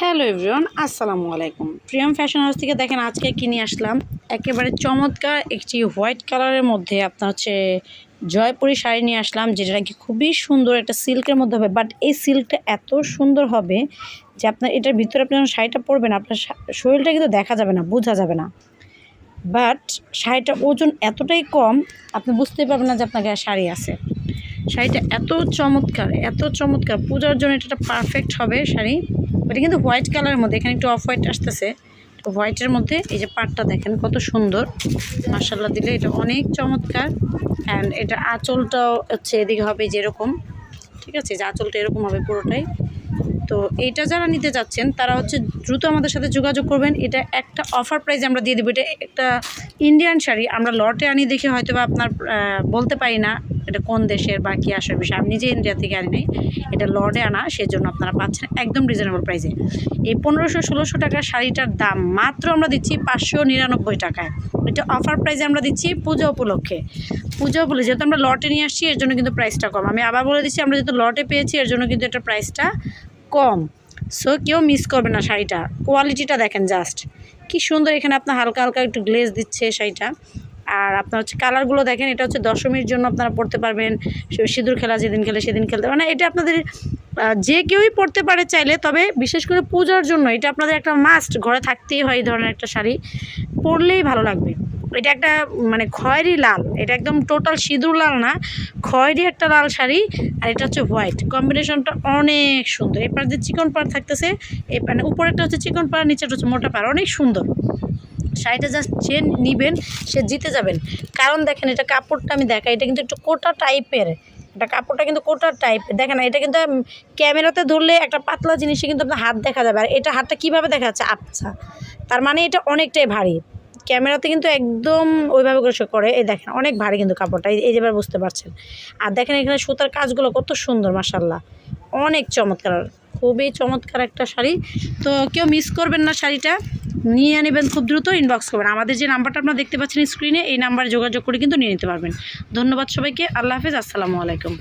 Hello everyone, আসসালামু আলাইকুম। Priyam fashion house থেকে দেখেন আজকে কিনে আসলাম? একেবারে চমৎকার একটি হোয়াইট কালারের মধ্যে আপনার হচ্ছে জয়পুরি শাড়ি নিয়ে আসলাম, যেটা নাকি খুবই সুন্দর একটা সিল্কের মধ্যে হবে। বাট এই সিল্কটা এত সুন্দর হবে যে আপনার এটার ভিতরে আপনি যখন শাড়িটা পরবেন, আপনার শরীরটা কিন্তু দেখা যাবে না, বোঝা যাবে না। বাট শাড়িটার ওজন এতটাই কম, আপনি বুঝতেই পারবেন না যে আপনার গায়ে শাড়ি আছে। শাড়িটা এত চমৎকার এত চমৎকার। পূজার জন্য এটা পারফেক্ট হবে শাড়ি। এটা কিন্তু হোয়াইট কালারের মধ্যে, এখানে একটু অফ হোয়াইট আসতেছে। তো হোয়াইটের মধ্যে এই যে পাটটা দেখেন কত সুন্দর। মার্শাল্লাহ দিলে এটা অনেক চমৎকার। অ্যান্ড এটা আঁচলটাও হচ্ছে এদিকে হবে যেরকম। ঠিক আছে? যে আঁচলটা এরকম হবে পুরোটাই। তো এটা যারা নিতে যাচ্ছেন, তারা হচ্ছে দ্রুত আমাদের সাথে যোগাযোগ করবেন। এটা একটা অফার প্রাইস আমরা দিয়ে দেবো। এটা একটা ইন্ডিয়ান শাড়ি। আমরা লটে আনি দেখে হয়তো বা আপনার বলতে পারি না। এটা কোন দেশের বা কী আসার বিষয়? আমি নিজে ইন্ডিয়া থেকে আনি এটা লর্ডে আনা, সেজন্য আপনারা পাচ্ছেন একদম রিজনেবল প্রাইসে এই পনেরোশো, ষোলোশো টাকার শাড়িটার দাম মাত্র আমরা দিচ্ছি পাঁচশো নিরানব্বই টাকায়। এটা অফার প্রাইসে আমরা দিচ্ছি পুজো উপলক্ষে। পুজো উপলক্ষে, যেহেতু আমরা লটে নিয়ে আসছি, এর জন্য কিন্তু প্রাইসটা কম। আমি আবার বলে দিচ্ছি, আমরা যেহেতু লটে পেয়েছি, এর জন্য কিন্তু এটা প্রাইসটা কম। সো কেউ মিস করবে না শাড়িটা। কোয়ালিটিটা দেখেন জাস্ট কি সুন্দর এখানে আপনার হালকা হালকা একটু গ্লেজ দিচ্ছে শাড়িটা। আর আপনার হচ্ছে কালারগুলো দেখেন, এটা হচ্ছে দশমীর জন্য আপনারা পড়তে পারবেন। সিঁদুর খেলা যেদিন খেলে সেদিন খেলতে মানে এটা আপনাদের যে কেউই পড়তে পারে চাইলে, তবে বিশেষ করে পূজার জন্য এটা আপনাদের একটা মাস্ট ঘরে থাকতেই হয় এই ধরনের একটা শাড়ি, পরলেই ভালো লাগবে। এটা একটা মানে খয়েরি লাল, এটা একদম টোটাল সিঁদুর লাল না, খয়েরি একটা লাল শাড়ি, আর এটা হচ্ছে হোয়াইট কম্বিনেশনটা অনেক সুন্দর। এবার যে চিকন পাড় থাকতেছে এই মানে উপরেরটা হচ্ছে চিকন পাড় নিচেটা হচ্ছে মোটা পাড়। অনেক সুন্দর। শাড়িটা জাস্ট যে নিবেন, সে জিতে যাবেন। কারণ দেখেন, এটা কাপড়টা আমি দেখাই, এটা কিন্তু একটু কোটা টাইপের। এটা কাপড়টা কিন্তু কোটার টাইপের দেখেন, এটা কিন্তু ক্যামেরাতে ধরলে একটা পাতলা জিনিসে কিন্তু আপনার হাত দেখা যাবে। আর এটা হাতটা কীভাবে দেখা যাচ্ছে? আচ্ছা। তার মানে এটা অনেকটাই ভারী। ক্যামেরাতে কিন্তু একদম ওইভাবে করে করে। এই দেখেন, অনেক ভারী কিন্তু কাপড়টা। এই এই যেবার বুঝতে পারছেন। আর দেখেন, এখানে সুতার কাজগুলো কত সুন্দর মাসাল্লাহ অনেক চমৎকার। খুবই চমৎকার একটা শাড়ি। তো কেউ মিস করবেন না শাড়িটা। নিয়ে নেবেন খুব দ্রুত ইনবক্স করবেন। আমাদের যে নাম্বারটা আপনারা দেখতে পাচ্ছেন স্ক্রিনে এই নাম্বারে যোগাযোগ করে কিন্তু নিয়ে নিতে পারবেন। ধন্যবাদ সবাইকে, আল্লাহ হাফেজ, আসসালামু আলাইকুম।